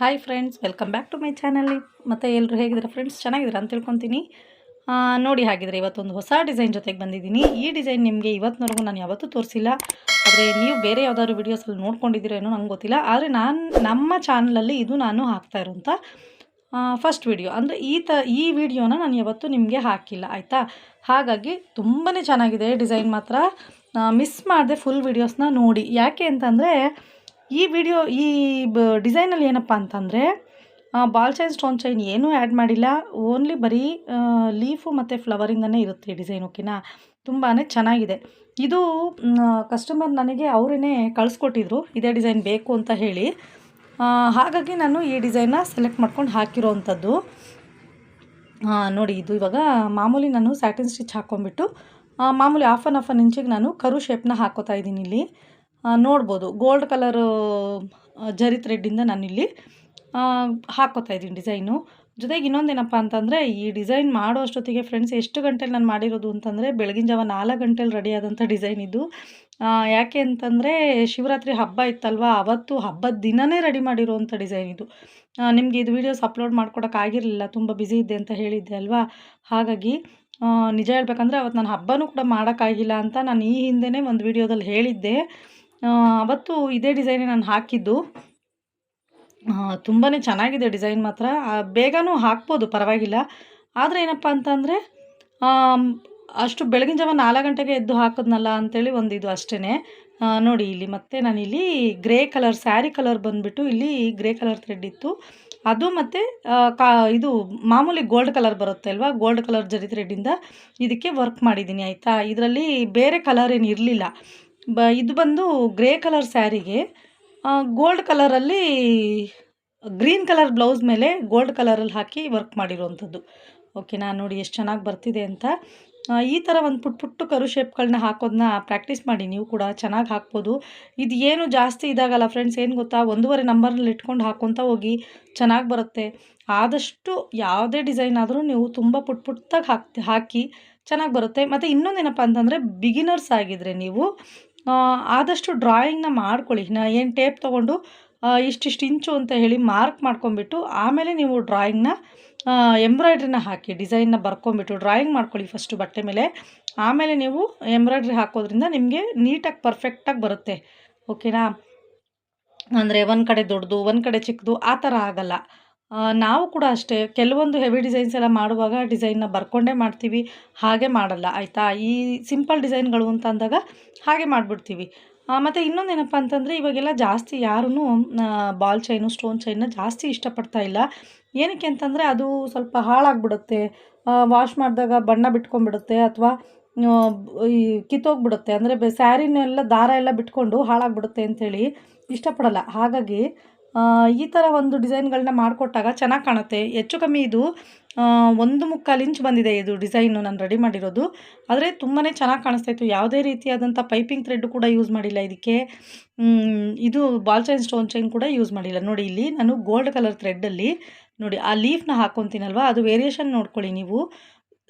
Hi friends welcome back to my ಚಾನಲ್ಲಿ ಮತ್ತು ಎಲ್ಲರೂ ಹೇಗಿದ್ದಾರೆ ಫ್ರೆಂಡ್ಸ್ ಚೆನ್ನಾಗಿದ್ದೀರಾ ಅಂತ ತಿಳ್ಕೊತೀನಿ. ನೋಡಿ ಹಾಗಿದ್ರೆ ಇವತ್ತೊಂದು ಹೊಸ ಡಿಸೈನ್ ಜೊತೆಗೆ ಬಂದಿದ್ದೀನಿ. ಈ ಡಿಸೈನ್ ನಿಮಗೆ ಇವತ್ತಿನವರೆಗೂ ನಾನು ಯಾವತ್ತೂ ತೋರಿಸಿಲ್ಲ. ಆದರೆ ನೀವು ಬೇರೆ ಯಾವುದಾದ್ರು ವೀಡಿಯೋಸಲ್ಲಿ ನೋಡ್ಕೊಂಡಿದ್ದೀರೋ ಏನೋ ನಂಗೆ ಗೊತ್ತಿಲ್ಲ. ಆದರೆ ನಾನು, ನಮ್ಮ ಚಾನಲಲ್ಲಿ ಇದು ನಾನು ಹಾಕ್ತಾ ಇರೋಂಥ ಫಸ್ಟ್ ವಿಡಿಯೋ ಅಂದರೆ ಈ ತ, ಈ ವಿಡಿಯೋನ ನಾನು ಯಾವತ್ತೂ ನಿಮಗೆ ಹಾಕಿಲ್ಲ, ಆಯಿತಾ? ಹಾಗಾಗಿ ತುಂಬಾ ಚೆನ್ನಾಗಿದೆ ಡಿಸೈನ್ ಮಾತ್ರ. ಮಿಸ್ ಮಾಡದೆ ಫುಲ್ ವೀಡಿಯೋಸ್ನ ನೋಡಿ. ಯಾಕೆ ಅಂತಂದರೆ ಈ ವಿಡಿಯೋ ಈ ಬ ಡಿಸೈನಲ್ಲಿ ಏನಪ್ಪ ಅಂತಂದರೆ ಬಾಲ್ ಚೈನ್ ಸ್ಟೋನ್ ಚೈನ್ ಏನೂ ಆ್ಯಡ್ ಮಾಡಿಲ್ಲ. ಓನ್ಲಿ ಬರೀ ಲೀಫು ಮತ್ತು ಫ್ಲವರಿಂದನೇ ಇರುತ್ತೆ ಡಿಸೈನ್ ಓಕೆನಾ ತುಂಬಾ ಚೆನ್ನಾಗಿದೆ. ಇದು ಕಸ್ಟಮರ್ ನನಗೆ ಅವರೇ ಕಳಿಸ್ಕೊಟ್ಟಿದ್ರು. ಇದೇ ಡಿಸೈನ್ ಬೇಕು ಅಂತ ಹೇಳಿ. ಹಾಗಾಗಿ ನಾನು ಈ ಡಿಸೈನ್ನ ಸೆಲೆಕ್ಟ್ ಮಾಡ್ಕೊಂಡು ಹಾಕಿರೋವಂಥದ್ದು ಅಂಥದ್ದು ನೋಡಿ ಇದು ಇವಾಗ ಮಾಮೂಲಿ ನಾನು ಸ್ಯಾಟಿನ್ ಸ್ಟಿಚ್ ಹಾಕ್ಕೊಂಬಿಟ್ಟು ಆ, ಮಾಮೂಲಿ ಆಫ್ ಆನ್ ಆಫ್ ಅನ್ ಇಂಚಿಗೆ ನಾನು ಕರು ಶೇಪ್ನ ಹಾಕೋತಾ ಇದ್ದೀನಿ ಇಲ್ಲಿ. ನೋಡ್ಬೋದು. ಗೋಲ್ಡ್ ಕಲರು ಜರಿ ಥ್ರೆಡ್ಡಿಂದ ನಾನಿಲ್ಲಿ ಹಾಕೋತಾ ಇದ್ದೀನಿ ಡಿಸೈನು ಜೊತೆಗೆ ಇನ್ನೊಂದೇನಪ್ಪ ಅಂತಂದರೆ, ಈ ಡಿಸೈನ್ ಮಾಡೋ ಅಷ್ಟೊತ್ತಿಗೆ ಫ್ರೆಂಡ್ಸ್ ಎಷ್ಟು ಗಂಟೆಲಿ ನಾನು ಮಾಡಿರೋದು ಅಂತಂದರೆ, ಬೆಳಗಿನ ಜಾವ ನಾಲ್ಕು ಗಂಟೆಲಿ ರೆಡಿ ಆದಂಥ ಡಿಸೈನ್ ಇದು. ಯಾಕೆ ಅಂತಂದರೆ, ಶಿವರಾತ್ರಿ ಹಬ್ಬ ಇತ್ತಲ್ವ, ಅವತ್ತು ಹಬ್ಬದ ದಿನವೇ ರೆಡಿ ಮಾಡಿರೋವಂಥ ಡಿಸೈನ್ ಇದು. ನಿಮಗೆ ಇದು ವೀಡಿಯೋಸ್ ಅಪ್ಲೋಡ್ ಮಾಡ್ಕೊಡೋಕ್ಕಾಗಿರಲಿಲ್ಲ ತುಂಬ ಬ್ಯುಸಿ ಇದ್ದೆ ಅಂತ ಹೇಳಿದ್ದೆ ಅಲ್ವಾ? ಹಾಗಾಗಿ ನಿಜ ಹೇಳ್ಬೇಕಂದ್ರೆ ಅವತ್ತು ನಾನು ಹಬ್ಬನೂ ಕೂಡ ಮಾಡೋಕ್ಕಾಗಿಲ್ಲ ಅಂತ ನಾನು ಈ ಹಿಂದೆನೇ ಒಂದು ವೀಡಿಯೋದಲ್ಲಿ ಹೇಳಿದ್ದೆ. ಅವತ್ತು ಇದೇ ಡಿಸೈನೇ ನಾನು ಹಾಕಿದ್ದು. ತುಂಬಾ ಚೆನ್ನಾಗಿದೆ ಡಿಸೈನ್ ಮಾತ್ರ. ಬೇಗನೂ ಹಾಕ್ಬೋದು, ಪರವಾಗಿಲ್ಲ. ಆದರೆ ಏನಪ್ಪ ಅಂತಂದರೆ ಅಷ್ಟು ಬೆಳಗಿನ ಜಾವ ನಾಲ್ಕು ಗಂಟೆಗೆ ಎದ್ದು ಹಾಕಿದ್ನಲ್ಲ ಅಂತೇಳಿ ಒಂದು ಇದು ಅಷ್ಟೇ ನೋಡಿ ಇಲ್ಲಿ ಮತ್ತೆ ನಾನಿಲ್ಲಿ ಗ್ರೇ ಕಲರ್, ಸ್ಯಾರಿ ಕಲರ್ ಬಂದುಬಿಟ್ಟು ಇಲ್ಲಿ ಗ್ರೇ ಕಲರ್ ಥ್ರೆಡ್ ಇತ್ತು. ಅದು ಮತ್ತು ಕಾ, ಇದು ಮಾಮೂಲಿ ಗೋಲ್ಡ್ ಕಲರ್ ಬರುತ್ತೆ ಅಲ್ವಾ? ಗೋಲ್ಡ್ ಕಲರ್ ಜರಿ ಥ್ರೆಡ್ಡಿಂದ ಇದಕ್ಕೆ ವರ್ಕ್ ಮಾಡಿದ್ದೀನಿ, ಆಯಿತಾ? ಇದರಲ್ಲಿ ಬೇರೆ ಕಲರ್ ಏನು ಇರಲಿಲ್ಲ. ಬ, ಇದು ಬಂದು ಗ್ರೇ ಕಲರ್ ಸ್ಯಾರಿಗೆ ಗೋಲ್ಡ್ ಕಲರಲ್ಲಿ, ಗ್ರೀನ್ ಕಲರ್ ಬ್ಲೌಸ್ ಮೇಲೆ ಗೋಲ್ಡ್ ಕಲರಲ್ಲಿ ಹಾಕಿ ವರ್ಕ್ ಮಾಡಿರೋವಂಥದ್ದು ಓಕೆನಾ ನೋಡಿ ಎಷ್ಟು ಚೆನ್ನಾಗಿ ಬರ್ತಿದೆ ಅಂತ. ಈ ಥರ ಒಂದು ಪುಟ್ ಪುಟ್ಟು ಕರು ಶೇಪ್ಗಳನ್ನ ಹಾಕೋದನ್ನ ಪ್ರಾಕ್ಟೀಸ್ ಮಾಡಿ. ನೀವು ಕೂಡ ಚೆನ್ನಾಗಿ ಹಾಕ್ಬೋದು. ಇದು ಏನು ಜಾಸ್ತಿ ಇದಾಗಲ್ಲ ಫ್ರೆಂಡ್ಸ್, ಏನು ಗೊತ್ತಾ? ಒಂದೂವರೆ ನಂಬರ್ನಲ್ಲಿ ಇಟ್ಕೊಂಡು ಹಾಕ್ಕೊತ ಹೋಗಿ ಚೆನ್ನಾಗಿ ಬರುತ್ತೆ. ಆದಷ್ಟು ಯಾವುದೇ ಡಿಸೈನ್ ಆದರೂ ನೀವು ತುಂಬ ಪುಟ್ ಪುಟ್ಟಾಗಿ ಹಾಕಿ ಹಾಕಿ ಚೆನ್ನಾಗಿ ಬರುತ್ತೆ. ಮತ್ತು ಇನ್ನೊಂದೇನಪ್ಪ ಅಂತಂದರೆ ಬಿಗಿನರ್ಸ್ ಆಗಿದ್ರೆ ನೀವು ಆದಷ್ಟು ಡ್ರಾಯಿಂಗ್ನ ಮಾಡ್ಕೊಳ್ಳಿ. ನಾ ಏನು ಟೇಪ್ ತೊಗೊಂಡು ಇಷ್ಟಿಷ್ಟು ಇಂಚು ಅಂತ ಹೇಳಿ ಮಾರ್ಕ್ ಮಾಡ್ಕೊಂಬಿಟ್ಟು ಆಮೇಲೆ ನೀವು ಡ್ರಾಯಿಂಗ್ನ ಎಂಬ್ರಾಯ್ಡ್ರಿನ ಹಾಕಿ ಡಿಸೈನ್ನ ಬರ್ಕೊಂಬಿಟ್ಟು ಡ್ರಾಯಿಂಗ್ ಮಾಡ್ಕೊಳ್ಳಿ ಫಸ್ಟು ಬಟ್ಟೆ ಮೇಲೆ. ಆಮೇಲೆ ನೀವು ಎಂಬ್ರಾಯ್ಡ್ರಿ ಹಾಕೋದ್ರಿಂದ ನಿಮಗೆ ನೀಟಾಗಿ ಪರ್ಫೆಕ್ಟಾಗಿ ಬರುತ್ತೆ. ಓಕೆನಾ ಅಂದರೆ ಒಂದು ಕಡೆ ದೊಡ್ಡದು ಒಂದು ಕಡೆ ಚಿಕ್ಕದು ಆ ಥರ ಆಗಲ್ಲ. ನಾವು ಕೂಡ ಅಷ್ಟೇ ಕೆಲವೊಂದು ಹೆವಿ ಡಿಸೈನ್ಸ್ ಎಲ್ಲ ಮಾಡುವಾಗ ಡಿಸೈನ್ನ ಬರ್ಕೊಂಡೇ ಮಾಡ್ತೀವಿ, ಹಾಗೆ ಮಾಡಲ್ಲ, ಆಯಿತಾ? ಈ ಸಿಂಪಲ್ ಡಿಸೈನ್ಗಳು ಅಂತ ಅಂದಾಗ ಹಾಗೆ ಮಾಡಿಬಿಡ್ತೀವಿ. ಮತ್ತು ಇನ್ನೊಂದೇನಪ್ಪ ಅಂತಂದರೆ ಇವಾಗೆಲ್ಲ ಜಾಸ್ತಿ ಯಾರೂ ಬಾಲ್ ಚೈನು ಸ್ಟೋನ್ ಚೈನ್ನ ಜಾಸ್ತಿ ಇಷ್ಟಪಡ್ತಾ ಇಲ್ಲ. ಏನಕ್ಕೆ ಅಂತಂದರೆ ಅದು ಸ್ವಲ್ಪ ಹಾಳಾಗ್ಬಿಡುತ್ತೆ. ವಾಶ್ ಮಾಡಿದಾಗ ಬಣ್ಣ ಬಿಟ್ಕೊಂಡ್ಬಿಡುತ್ತೆ ಅಥವಾ ಈ ಕಿತ್ತೋಗ್ಬಿಡುತ್ತೆ. ಅಂದರೆ ಸ್ಯಾರಿನೆಲ್ಲ ದಾರ ಎಲ್ಲ ಬಿಟ್ಕೊಂಡು ಹಾಳಾಗ್ಬಿಡುತ್ತೆ ಅಂಥೇಳಿ ಇಷ್ಟಪಡಲ್ಲ. ಹಾಗಾಗಿ ಈ ಥರ ಒಂದು ಡಿಸೈನ್ಗಳನ್ನ ಮಾಡಿಕೊಟ್ಟಾಗ ಚೆನ್ನಾಗಿ ಕಾಣುತ್ತೆ. ಹೆಚ್ಚು ಕಮ್ಮಿ ಇದು ಒಂದು ಮುಕ್ಕಾಲು ಇಂಚ್ ಬಂದಿದೆ ಇದು ಡಿಸೈನು ನಾನು ರೆಡಿ ಮಾಡಿರೋದು. ಆದರೆ ತುಂಬಾ ಚೆನ್ನಾಗಿ ಕಾಣಿಸ್ತಾ ಇತ್ತು. ಯಾವುದೇ ರೀತಿಯಾದಂಥ ಪೈಪಿಂಗ್ ಥ್ರೆಡ್ ಕೂಡ ಯೂಸ್ ಮಾಡಿಲ್ಲ ಇದಕ್ಕೆ. ಇದು ಬಾಲ್ ಚೈನ್, ಸ್ಟೋನ್ ಚೈನ್ ಕೂಡ ಯೂಸ್ ಮಾಡಿಲ್ಲ. ನೋಡಿ ಇಲ್ಲಿ ನಾನು ಗೋಲ್ಡ್ ಕಲರ್ ಥ್ರೆಡ್ಡಲ್ಲಿ ನೋಡಿ ಆ ಲೀಫ್ನ ಹಾಕ್ಕೊತೀನಲ್ವ ಅದು ವೇರಿಯೇಷನ್ ನೋಡ್ಕೊಳ್ಳಿ ನೀವು.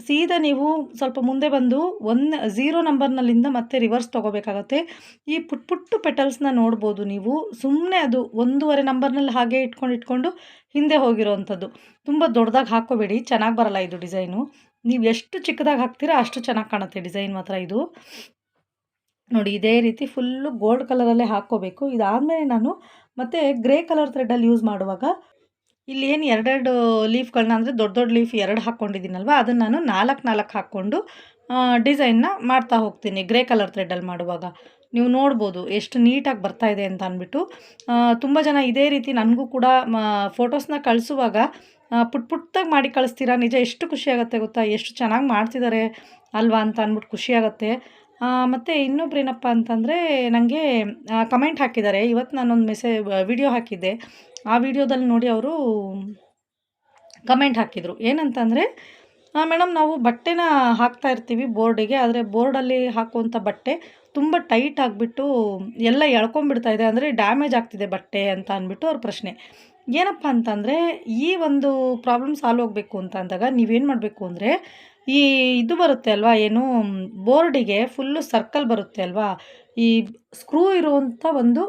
ಸೀದಾ ನೀವು ಸ್ವಲ್ಪ ಮುಂದೆ ಬಂದು ಒನ್ ಝೀರೋ ನಂಬರ್ನಲ್ಲಿಂದ ಮತ್ತೆ ರಿವರ್ಸ್ ತೊಗೋಬೇಕಾಗತ್ತೆ. ಈ ಪುಟ್ ಪುಟ್ಟು ಪೆಟಲ್ಸ್ನ ನೋಡ್ಬೋದು ನೀವು. ಸುಮ್ಮನೆ ಅದು ಒಂದೂವರೆ ನಂಬರ್ನಲ್ಲಿ ಹಾಗೆ ಇಟ್ಕೊಂಡು ಇಟ್ಕೊಂಡು ಹಿಂದೆ ಹೋಗಿರೋವಂಥದ್ದು ತುಂಬ ದೊಡ್ಡದಾಗಿ ಹಾಕೋಬೇಡಿ ಚೆನ್ನಾಗಿ ಬರಲ್ಲ ಇದು ಡಿಸೈನು. ನೀವು ಎಷ್ಟು ಚಿಕ್ಕದಾಗಿ ಹಾಕ್ತೀರಾ ಅಷ್ಟು ಚೆನ್ನಾಗಿ ಕಾಣುತ್ತೆ ಡಿಸೈನ್ ಮಾತ್ರ ಇದು. ನೋಡಿ, ಇದೇ ರೀತಿ ಫುಲ್ಲು ಗೋಲ್ಡ್ ಕಲರಲ್ಲೇ ಹಾಕ್ಕೋಬೇಕು. ಇದಾದಮೇಲೆ ನಾನು ಮತ್ತೆ ಗ್ರೇ ಕಲರ್ ಥ್ರೆಡ್ಡಲ್ಲಿ ಯೂಸ್ ಮಾಡುವಾಗ ಇಲ್ಲಿ ಏನು ಎರಡೆರಡು ಲೀಫ್ಗಳನ್ನ ಅಂದರೆ ದೊಡ್ಡ ದೊಡ್ಡ ಲೀಫ್ ಎರಡು ಹಾಕ್ಕೊಂಡಿದ್ದೀನಲ್ವ? ಅದನ್ನು ನಾನು ನಾಲ್ಕು ನಾಲ್ಕು ಹಾಕ್ಕೊಂಡು ಡಿಸೈನ್ನ ಮಾಡ್ತಾ ಹೋಗ್ತೀನಿ ಗ್ರೇ ಕಲರ್ ಥ್ರೆಡ್ಡಲ್ಲಿ ಮಾಡುವಾಗ. ನೀವು ನೋಡ್ಬೋದು ಎಷ್ಟು ನೀಟಾಗಿ ಬರ್ತಾ ಇದೆ ಅಂತ ಅಂದ್ಬಿಟ್ಟು. ತುಂಬ ಜನ ಇದೇ ರೀತಿ ನನಗೂ ಕೂಡ ಫೋಟೋಸ್ನ ಕಳಿಸುವಾಗ ಪುಟ್ ಪುಟ್ಟಾಗಿ ಮಾಡಿ ಕಳಿಸ್ತೀರಾ? ನಿಜ ಎಷ್ಟು ಖುಷಿಯಾಗುತ್ತೆ ಗೊತ್ತಾ? ಎಷ್ಟು ಚೆನ್ನಾಗಿ ಮಾಡ್ತಿದ್ದಾರೆ ಅಲ್ವಾ ಅಂತ ಅಂದ್ಬಿಟ್ಟು ಖುಷಿಯಾಗತ್ತೆ ಮತ್ತು ಇನ್ನೊಬ್ರು ಏನಪ್ಪ ಅಂತಂದರೆ ನನಗೆ ಕಮೆಂಟ್ ಹಾಕಿದ್ದಾರೆ. ಇವತ್ತು ನಾನೊಂದು ಮೆಸೇಜ್ ವಿಡಿಯೋ ಹಾಕಿದ್ದೆ. ಆ ವಿಡಿಯೋದಲ್ಲಿ ನೋಡಿ ಅವರು ಕಮೆಂಟ್ ಹಾಕಿದರು. ಏನಂತಂದರೆ ಮೇಡಮ್, ನಾವು ಬಟ್ಟೆನ ಹಾಕ್ತಾ ಇರ್ತೀವಿ ಬೋರ್ಡಿಗೆ, ಆದರೆ ಬೋರ್ಡಲ್ಲಿ ಹಾಕುವಂಥ ಬಟ್ಟೆ ತುಂಬ ಟೈಟ್ ಆಗಿಬಿಟ್ಟು ಎಲ್ಲ ಎಳ್ಕೊಂಬಿಡ್ತಾ ಇದೆ, ಅಂದರೆ ಡ್ಯಾಮೇಜ್ ಆಗ್ತಿದೆ ಬಟ್ಟೆ ಅಂತ ಅಂದ್ಬಿಟ್ಟು ಅವ್ರ ಪ್ರಶ್ನೆ. ಏನಪ್ಪ ಅಂತಂದರೆ, ಈ ಒಂದು ಪ್ರಾಬ್ಲಮ್ ಸಾಲ್ವ್ ಆಗಬೇಕು ಅಂತ ಅಂದಾಗ ನೀವೇನು ಮಾಡಬೇಕು ಅಂದರೆ, ಈ ಇದು ಬರುತ್ತೆ ಅಲ್ವಾ, ಏನು ಬೋರ್ಡಿಗೆ ಫುಲ್ಲು ಸರ್ಕಲ್ ಬರುತ್ತೆ ಅಲ್ವಾ, ಈ ಸ್ಕ್ರೂ ಇರುವಂಥ ಒಂದು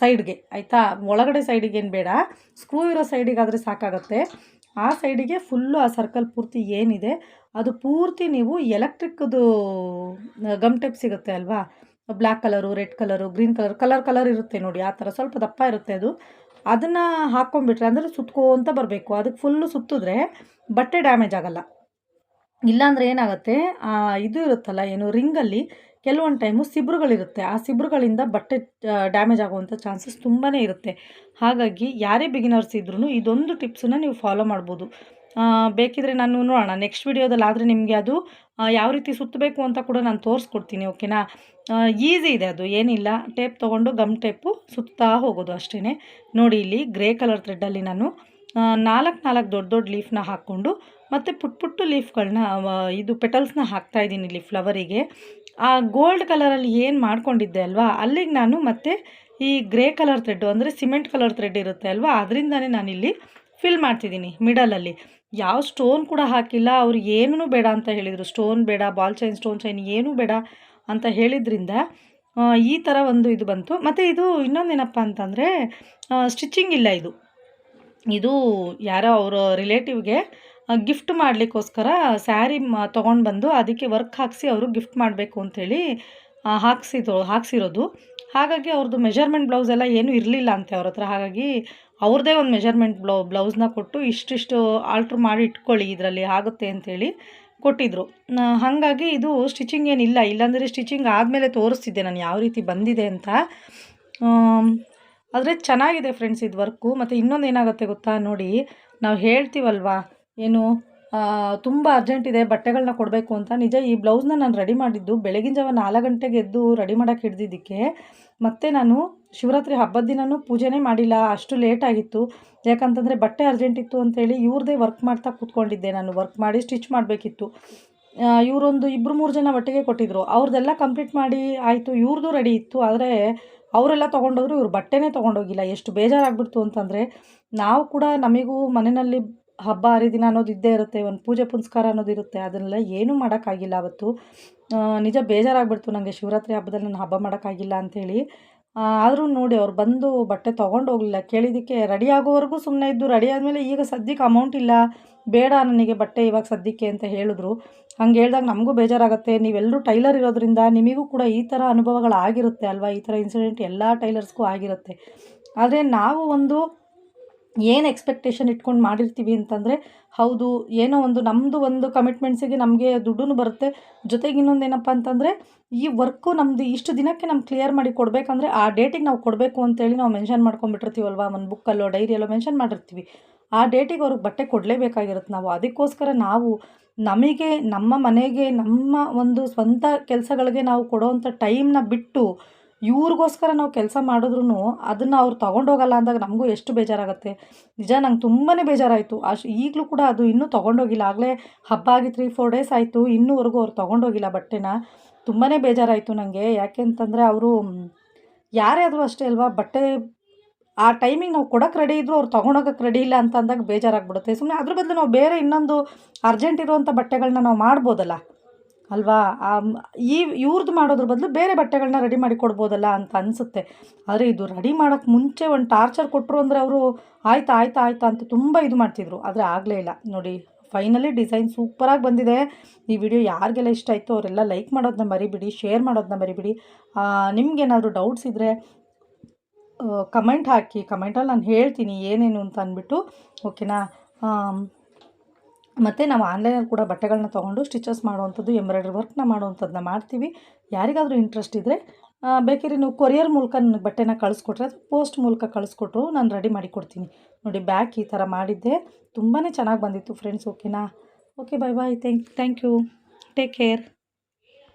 ಸೈಡ್ಗೆ, ಆಯಿತಾ? ಒಳಗಡೆ ಸೈಡಿಗೆ ಏನು ಬೇಡ. ಸ್ಕ್ರೂ ಇರೋ ಸೈಡಿಗಾದರೆ ಸಾಕಾಗುತ್ತೆ. ಆ ಸೈಡಿಗೆ ಫುಲ್ಲು ಆ ಸರ್ಕಲ್ ಪೂರ್ತಿ ಏನಿದೆ, ಅದು ಪೂರ್ತಿ ನೀವು ಎಲೆಕ್ಟ್ರಿಕ್ದು ಗಮ್ ಟೈಪ್ ಸಿಗುತ್ತೆ ಅಲ್ವಾ? Black colour red colour green colour colour colour ಇರುತ್ತೆ ನೋಡಿ, ಆ ಥರ. ಸ್ವಲ್ಪ ದಪ್ಪ ಇರುತ್ತೆ ಅದು. ಅದನ್ನು ಹಾಕ್ಕೊಂಡ್ಬಿಟ್ರೆ, ಅಂದರೆ ಸುತ್ಕೋಂತ ಬರಬೇಕು. ಅದಕ್ಕೆ ಫುಲ್ಲು ಸುತ್ತಿದ್ರೆ ಬಟ್ಟೆ ಡ್ಯಾಮೇಜ್ ಆಗೋಲ್ಲ. ಇಲ್ಲಾಂದರೆ ಏನಾಗುತ್ತೆ ಇದು ಇರುತ್ತಲ್ಲ, ಏನು ರಿಂಗಲ್ಲಿ ಕೆಲವೊಂದು ಟೈಮು ಸಿಬ್ರುಗಳಿರುತ್ತೆ. ಆ ಸಿಬ್ರುಗಳಿಂದ ಬಟ್ಟೆ ಡ್ಯಾಮೇಜ್ ಆಗುವಂಥ ಚಾನ್ಸಸ್ ತುಂಬಾ ಇರುತ್ತೆ. ಹಾಗಾಗಿ ಯಾರೇ ಬಿಗಿನರ್ಸ್ ಇದ್ರೂ ಇದೊಂದು ಟಿಪ್ಸನ್ನ ನೀವು ಫಾಲೋ ಮಾಡ್ಬೋದು. ಬೇಕಿದ್ರೆ ನಾನು ನೋಡೋಣ. ನೆಕ್ಸ್ಟ್ ವಿಡಿಯೋದಲ್ಲಿ ಆದರೆ ನಿಮಗೆ ಅದು ಯಾವ ರೀತಿ ಸುತ್ತಬೇಕು ಅಂತ ಕೂಡ ನಾನು ತೋರಿಸ್ಕೊಡ್ತೀನಿ ಓಕೆನಾ ಈಸಿ ಇದೆ ಅದು. ಏನಿಲ್ಲ. ಟೇಪ್ ತೊಗೊಂಡು ಗಮ್ ಟೇಪು ಸುತ್ತಾ ಹೋಗೋದು ಅಷ್ಟೇ ನೋಡಿ ಇಲ್ಲಿ ಗ್ರೇ ಕಲರ್ ಥ್ರೆಡ್ಡಲ್ಲಿ ನಾನು ನಾಲ್ಕು ನಾಲ್ಕು ದೊಡ್ಡ ದೊಡ್ಡ ಲೀಫ್ನ ಹಾಕ್ಕೊಂಡು, ಮತ್ತು ಪುಟ್ ಪುಟ್ಟು ಲೀಫ್ಗಳನ್ನ ಇದು ಪೆಟಲ್ಸ್ನ ಹಾಕ್ತಾ ಇದ್ದೀನಿ ಇಲ್ಲಿ ಫ್ಲವರಿಗೆ ಆ ಗೋಲ್ಡ್ ಕಲರಲ್ಲಿ ಏನು ಮಾಡ್ಕೊಂಡಿದ್ದೆ ಅಲ್ವಾ? ಅಲ್ಲಿಗೆ ನಾನು ಮತ್ತೆ ಈ ಗ್ರೇ ಕಲರ್ ಥ್ರೆಡ್ಡು ಅಂದರೆ ಸಿಮೆಂಟ್ ಕಲರ್ ಥ್ರೆಡ್ ಇರುತ್ತೆ ಅಲ್ವಾ? ಅದರಿಂದನೇ ನಾನಿಲ್ಲಿ ಫಿಲ್ ಮಾಡ್ತಿದ್ದೀನಿ ಮಿಡಲಲ್ಲಿ. ಯಾವ ಸ್ಟೋನ್ ಕೂಡ ಹಾಕಿಲ್ಲ, ಅವ್ರು ಏನೂ ಬೇಡ ಅಂತ ಹೇಳಿದರು. ಸ್ಟೋನ್ ಬೇಡ, ಬಾಲ್ ಚೈನ್, ಸ್ಟೋನ್ ಚೈನ್ ಏನೂ ಬೇಡ ಅಂತ ಹೇಳಿದ್ರಿಂದ ಈ ಥರ ಒಂದು ಇದು ಬಂತು. ಮತ್ತು ಇದು ಇನ್ನೊಂದೇನಪ್ಪ ಅಂತಂದರೆ ಸ್ಟಿಚಿಂಗ್ ಇಲ್ಲ ಇದು. ಇದು ಯಾರೋ ಅವರ ರಿಲೇಟಿವ್ಗೆ ಗಿಫ್ಟ್ ಮಾಡಲಿಕ್ಕೋಸ್ಕರ ಸ್ಯಾರಿ ತೊಗೊಂಡು ಬಂದು ಅದಕ್ಕೆ ವರ್ಕ್ ಹಾಕಿಸಿ ಅವರು ಗಿಫ್ಟ್ ಮಾಡಬೇಕು ಅಂಥೇಳಿ ಹಾಕ್ಸಿದ್ರು ಹಾಕ್ಸಿರೋದು. ಹಾಗಾಗಿ ಅವ್ರದ್ದು ಮೆಜರ್ಮೆಂಟ್ ಬ್ಲೌಸ್ ಎಲ್ಲ ಏನೂ ಇರಲಿಲ್ಲ ಅಂತೆ ಅವ್ರ ಹತ್ರ. ಹಾಗಾಗಿ ಅವ್ರದ್ದೇ ಒಂದು ಮೆಜರ್ಮೆಂಟ್ ಬ್ಲೌ ಬ್ಲೌಸ್ನ ಕೊಟ್ಟು ಇಷ್ಟಿಷ್ಟು ಆಲ್ಟ್ರ್ ಮಾಡಿ ಇಟ್ಕೊಳ್ಳಿ ಇದರಲ್ಲಿ ಆಗುತ್ತೆ ಅಂಥೇಳಿ ಕೊಟ್ಟಿದ್ರು. ಹಾಗಾಗಿ ಇದು ಸ್ಟಿಚಿಂಗ್ ಏನಿಲ್ಲ. ಇಲ್ಲಾಂದರೆ ಸ್ಟಿಚಿಂಗ್ ಆದಮೇಲೆ ತೋರಿಸ್ತಿದ್ದೆ ನಾನು ಯಾವ ರೀತಿ ಬಂದಿದೆ ಅಂತ. ಆದರೆ ಚೆನ್ನಾಗಿದೆ ಫ್ರೆಂಡ್ಸ್ ಇದು ವರ್ಕು ಮತ್ತು ಇನ್ನೊಂದು ಏನಾಗುತ್ತೆ ಗೊತ್ತಾ? ನೋಡಿ, ನಾವು ಹೇಳ್ತೀವಲ್ವಾ? ಏನು ತುಂಬ ಅರ್ಜೆಂಟ್ ಇದೆ ಬಟ್ಟೆಗಳನ್ನ ಕೊಡಬೇಕು ಅಂತ. ನಿಜ, ಈ ಬ್ಲೌಸ್ನ ನಾನು ರೆಡಿ ಮಾಡಿದ್ದು ಬೆಳಗಿನ ಜಾವ ನಾಲ್ಕು ಗಂಟೆಗೆ ಎದ್ದು ರೆಡಿ ಮಾಡೋಕೆ ಹಿಡ್ದಿದ್ದಕ್ಕೆ. ಮತ್ತು ನಾನು ಶಿವರಾತ್ರಿ ಹಬ್ಬದ ದಿನವೂ ಪೂಜೆನೇ ಮಾಡಿಲ್ಲ, ಅಷ್ಟು ಲೇಟ್ ಆಗಿತ್ತು. ಯಾಕಂತಂದರೆ ಬಟ್ಟೆ ಅರ್ಜೆಂಟ್ ಇತ್ತು ಅಂತೇಳಿ ಇವ್ರದ್ದೇ ವರ್ಕ್ ಮಾಡ್ತಾ ಕೂತ್ಕೊಂಡಿದ್ದೆ ನಾನು. ವರ್ಕ್ ಮಾಡಿ ಸ್ಟಿಚ್ ಮಾಡಬೇಕಿತ್ತು. ಇವರೊಂದು ಇಬ್ಬರು ಮೂರು ಜನ ಒಟ್ಟಿಗೆ ಕೊಟ್ಟಿದ್ದರು ಅವ್ರದ್ದೆಲ್ಲ ಕಂಪ್ಲೀಟ್ ಮಾಡಿ ಆಯಿತು ಇವ್ರದ್ದು ರೆಡಿ ಇತ್ತು. ಆದರೆ ಅವರೆಲ್ಲ ತೊಗೊಂಡೋದ್ರು, ಇವ್ರು ಬಟ್ಟೆನೇ ತೊಗೊಂಡೋಗಿಲ್ಲ. ಎಷ್ಟು ಬೇಜಾರಾಗ್ಬಿಡ್ತು ಅಂತಂದರೆ, ನಾವು ಕೂಡ ನಮಗೂ ಮನೆಯಲ್ಲಿ ಹಬ್ಬ ಹರಿದಿನ ಅನ್ನೋದು ಇದ್ದೇ ಇರುತ್ತೆ, ಒಂದು ಪೂಜೆ ಪುನಸ್ಕಾರ ಅನ್ನೋದು ಇರುತ್ತೆ. ಅದನ್ನೆಲ್ಲ ಏನೂ ಮಾಡೋಕ್ಕಾಗಿಲ್ಲ ಅವತ್ತು. ನಿಜ ಬೇಜಾರಾಗ್ಬಿಡ್ತು ನನಗೆ ಶಿವರಾತ್ರಿ ಹಬ್ಬದಲ್ಲಿ ನಾನು ಹಬ್ಬ ಮಾಡೋಕ್ಕಾಗಿಲ್ಲ ಅಂಥೇಳಿ. ಆದರೂ ನೋಡಿ ಅವ್ರು ಬಂದು ಬಟ್ಟೆ ತೊಗೊಂಡು ಹೋಗಲಿಲ್ಲ. ಕೇಳಿದ್ದಕ್ಕೆ ರೆಡಿ ಆಗೋವರೆಗೂ ಸುಮ್ಮನೆ ಇದ್ದು ರೆಡಿ ಆದಮೇಲೆ ಈಗ ಸದ್ಯಕ್ಕೆ ಅಮೌಂಟ್ ಇಲ್ಲ. ಬೇಡ ನನಗೆ ಬಟ್ಟೆ ಇವಾಗ ಸದ್ಯಕ್ಕೆ ಅಂತ ಹೇಳಿದ್ರು. ಹಂಗೆ ಹೇಳಿದಾಗ ನಮಗೂ ಬೇಜಾರಾಗುತ್ತೆ. ನೀವೆಲ್ಲರೂ ಟೈಲರ್ ಇರೋದ್ರಿಂದ ನಿಮಗೂ ಕೂಡ ಈ ಥರ ಅನುಭವಗಳಾಗಿರುತ್ತೆ ಅಲ್ವಾ? ಈ ಥರ ಇನ್ಸಿಡೆಂಟ್ ಎಲ್ಲ ಟೈಲರ್ಸ್ಗೂ ಆಗಿರುತ್ತೆ. ಆದರೆ ನಾವು ಒಂದು ಏನು ಎಕ್ಸ್ಪೆಕ್ಟೇಷನ್ ಇಟ್ಕೊಂಡು ಮಾಡಿರ್ತೀವಿ ಅಂತಂದರೆ, ಹೌದು, ಏನೋ ಒಂದು ನಮ್ಮದು ಒಂದು ಕಮಿಟ್ಮೆಂಟ್ಸಿಗೆ ನಮಗೆ ದುಡ್ಡು ಬರುತ್ತೆ. ಜೊತೆಗೆ ಇನ್ನೊಂದು ಏನಪ್ಪ ಅಂತಂದರೆ, ಈ ವರ್ಕು ನಮ್ಮದು ಇಷ್ಟು ದಿನಕ್ಕೆ ನಮ್ಗೆ ಕ್ಲಿಯರ್ ಮಾಡಿ ಕೊಡಬೇಕಂದ್ರೆ, ಆ ಡೇಟಿಗೆ ನಾವು ಕೊಡಬೇಕು ಅಂತೇಳಿ ನಾವು ಮೆನ್ಷನ್ ಮಾಡ್ಕೊಂಡ್ಬಿಟ್ಟಿರ್ತೀವಲ್ವ? ಒಂದು ಬುಕ್ಕಲ್ಲೋ ಡೈರಿಯಲ್ಲೋ ಮೆನ್ಷನ್ ಮಾಡಿರ್ತೀವಿ. ಆ ಡೇಟಿಗೆ ಅವ್ರಿಗೆ ಬಟ್ಟೆ ಕೊಡಲೇಬೇಕಾಗಿರುತ್ತೆ ನಾವು. ಅದಕ್ಕೋಸ್ಕರ ನಾವು ನಮಗೆ, ನಮ್ಮ ಮನೆಗೆ, ನಮ್ಮ ಒಂದು ಸ್ವಂತ ಕೆಲಸಗಳಿಗೆ ನಾವು ಕೊಡೋವಂಥ ಟೈಮ್ನ ಬಿಟ್ಟು ಇವ್ರಿಗೋಸ್ಕರ ನಾವು ಕೆಲಸ ಮಾಡಿದ್ರು ಅದನ್ನು ಅವ್ರು ತೊಗೊಂಡೋಗಲ್ಲ ಅಂದಾಗ ನಮಗೂ ಎಷ್ಟು ಬೇಜಾರಾಗುತ್ತೆ. ನಿಜ ನಂಗೆ ತುಂಬಾ ಬೇಜಾರಾಯಿತು. ಅಷ್ಟು ಈಗಲೂ ಕೂಡ ಅದು ಇನ್ನೂ ತೊಗೊಂಡೋಗಿಲ್ಲ. ಆಗಲೇ ಹಬ್ಬ ಆಗಿ ತ್ರೀ ಫೋರ್ ಡೇಸ್ ಆಯಿತು. ಇನ್ನೂವರೆಗೂ ಅವ್ರು ತೊಗೊಂಡೋಗಿಲ್ಲ ಬಟ್ಟೆನ. ತುಂಬಾ ಬೇಜಾರಾಯಿತು ನನಗೆ ಯಾಕೆ ಅಂತಂದರೆ ಅವರು ಯಾರೇ ಆದರೂ ಅಷ್ಟೇ ಅಲ್ವಾ? ಬಟ್ಟೆ ಆ ಟೈಮಿಗೆ ನಾವು ಕೊಡೋಕೆ ರೆಡಿ ಇದ್ದರೂ ಅವ್ರು ತೊಗೊಂಡೋಗಕ್ಕೆ ರೆಡಿ ಇಲ್ಲ ಅಂತ ಅಂದಾಗ ಬೇಜಾರಾಗ್ಬಿಡುತ್ತೆ. ಸುಮ್ಮನೆ ಅದ್ರ ಬದಲು ನಾವು ಬೇರೆ ಇನ್ನೊಂದು ಅರ್ಜೆಂಟ್ ಇರುವಂಥ ಬಟ್ಟೆಗಳನ್ನ ನಾವು ಮಾಡ್ಬೋದಲ್ಲ. ಅಲ್ವಾ? ಈ ಇವ್ರದ್ದು ಮಾಡೋದ್ರ ಬದಲು ಬೇರೆ ಬಟ್ಟೆಗಳನ್ನ ರೆಡಿ ಮಾಡಿ ಕೊಡ್ಬೋದಲ್ಲ ಅಂತ ಅನಿಸುತ್ತೆ. ಆದರೆ ಇದು ರೆಡಿ ಮಾಡೋಕ್ಕೆ ಮುಂಚೆ ಒಂದು ಟಾರ್ಚರ್ ಕೊಟ್ಟರು ಅಂದರೆ ಅವರು ಆಯ್ತಾ ಆಯ್ತಾ ಆಯ್ತಾ ಅಂತ ತುಂಬ ಇದು ಮಾಡ್ತಿದ್ರು. ಆದರೆ ಆಗಲೇ ಇಲ್ಲ. ನೋಡಿ ಫೈನಲಿ ಡಿಸೈನ್ ಸೂಪರಾಗಿ ಬಂದಿದೆ. ಈ ವಿಡಿಯೋ ಯಾರಿಗೆಲ್ಲ ಇಷ್ಟ ಆಯಿತು ಅವರೆಲ್ಲ ಲೈಕ್ ಮಾಡೋದನ್ನ ಮರಿಬಿಡಿ ಶೇರ್ ಮಾಡೋದನ್ನ ಮರಿಬಿಡಿ. ನಿಮ್ಗೇನಾದರೂ ಡೌಟ್ಸ್ ಇದ್ದರೆ ಕಮೆಂಟ್ ಹಾಕಿ. ಕಮೆಂಟಲ್ಲಿ ನಾನು ಹೇಳ್ತೀನಿ ಏನೇನು ಅಂತ ಅಂದ್ಬಿಟ್ಟು ಓಕೆನಾ ಮತ್ತು ನಾವು ಆನ್ಲೈನಲ್ಲಿ ಕೂಡ ಬಟ್ಟೆಗಳನ್ನ ತೊಗೊಂಡು ಸ್ಟಿಚಸ್ ಮಾಡುವಂಥದ್ದು ಎಂಬ್ರಾಯ್ಡ್ರಿ ವರ್ಕ್ನ ಮಾಡುವಂಥದ್ದನ್ನ ಮಾಡ್ತೀವಿ. ಯಾರಿಗಾದರೂ ಇಂಟ್ರೆಸ್ಟ್ ಇದ್ದರೆ ಬೇಕಿದ್ರೆ ನೀವು ಕೊರಿಯರ್ ಮೂಲಕ ನನಗೆ ಬಟ್ಟೆನ ಕಳಿಸ್ಕೊಟ್ರೆ ಅದು ಪೋಸ್ಟ್ ಮೂಲಕ ಕಳಿಸ್ಕೊಟ್ರು ನಾನು ರೆಡಿ ಮಾಡಿ ಕೊಡ್ತೀನಿ. ನೋಡಿ ಬ್ಯಾಕ್ ಈ ಥರ ಮಾಡಿದ್ದೆ. ತುಂಬಾ ಚೆನ್ನಾಗಿ ಬಂದಿತ್ತು ಫ್ರೆಂಡ್ಸ್ ಓಕೆನಾ okay bye bye thank thank you take care